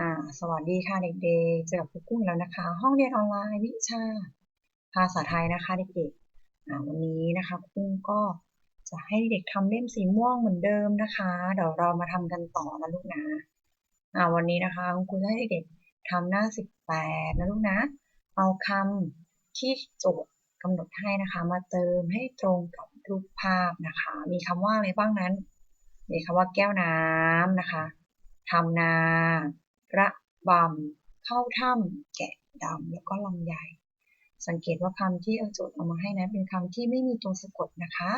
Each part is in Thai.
อ่าสวัสดีค่ะเด็กๆ เจอกับครูกุ้งแล้วนะคะ ห้องเรียนออนไลน์วิชา ภาษาไทยนะคะเด็กๆอ่าวันนี้นะคะครูกุ้งก็จะให้เด็กทำเล่มสีม่วงเหมือนเดิมนะคะ เดี๋ยวเรามาทำกันต่อนะลูกนะอ่าวันนี้นะคะคุณครูจะให้เด็กๆทำหน้า 18 นะลูกนะ เอาคำที่โจทย์กำหนดให้นะคะ มาเติมให้ตรงกับรูปภาพนะคะ มีคำว่าอะไรบ้างนั้น มีคำว่าแก้วน้ำนะคะทำนา ระบำ เข้าถ้ำแกะดำแล้วก็ลำไยสังเกตว่าคำที่เอาโจทย์เอามาให้นั้นเป็นคำที่ไม่มีตัวสะกดนะคะ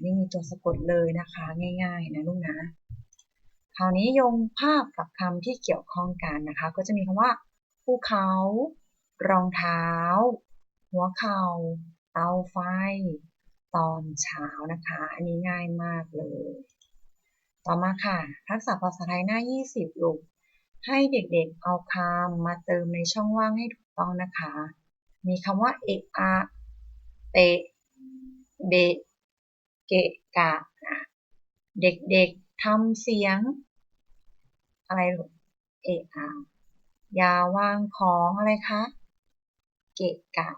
ไม่มีตัวสะกดเลยนะคะ ง่าย ๆ นะลูกนะ คราวนี้โยงภาพกับคำที่เกี่ยวข้องกันนะคะ ก็จะมีคำว่าภูเขา รองเท้า หัวเข่าเตาไฟ ตอนเช้านะคะ อันนี้ง่ายมากเลย ต่อมาค่ะ ทักษะภาษาไทยหน้า 20 ลูก ให้เด็กๆเอาคำมาเติมในช่องว่างให้ถูกต้องนะคะ มีคำว่าเอะอะเตเดะเกะกะเด็กๆทำเสียง อะไรลูกเอะอะอย่าวางของอะไรคะ เกะกะ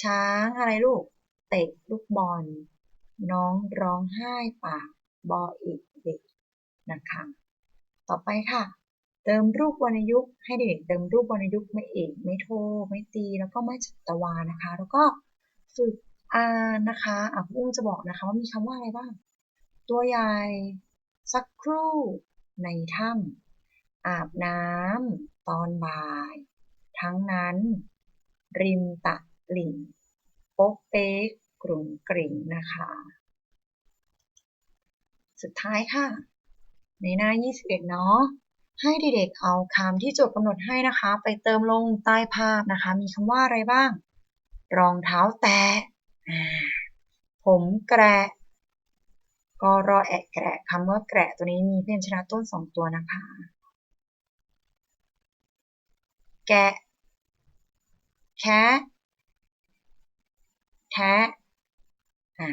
ช้างอะไรลูก เตะลูกบอล น้องร้องไห้ปากบออีกเด็กนะคะ ต่อไปค่ะ เติมรูปวรรณยุกต์ให้เด็กเติมรูปวรรณยุกต์ไม่เอกไม่โท ไม่ตี แล้วก็ไม่จัตวานะคะ แล้วก็ฝึกอ่านนะคะอะอุ้งจะบอกนะคะว่ามีคำว่าอะไรบ้าง ตัวใหญ่สักครู่ในถ้ำอาบน้ำตอนบ่าย ทั้งนั้น ริมตะลิ่งโป๊กเป๊กกรุ่งกริ่งนะคะ สุดท้ายค่ะ ในหน้า 21 เนาะ ให้เด็กๆเอาคำที่โจทย์กำหนดให้นะคะ ไปเติมลงใต้ภาพนะคะ มีคำว่าอะไรบ้าง รองเท้าแตะผมแกระก็รอแอะแกระคำว่าแกระตัวนี้มีพยัญชนะต้นสองตัวนะคะ แกะ แคะแทะอ่า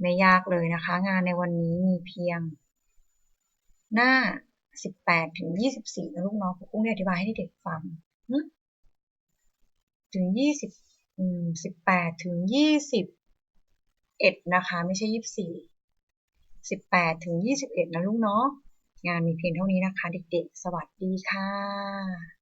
ไม่ยากเลยนะคะ งานในวันนี้มีเพียง หน้า 18ถึง24นะลูกน้องครูกุ้งอธิบายให้เด็กฟังถึง20อืม18ถึง21นะคะ ไม่ใช่24 18ถึง21นะลูกเนาะงานมีเพียงเท่านี้นะคะ เด็กๆ สวัสดีค่ะ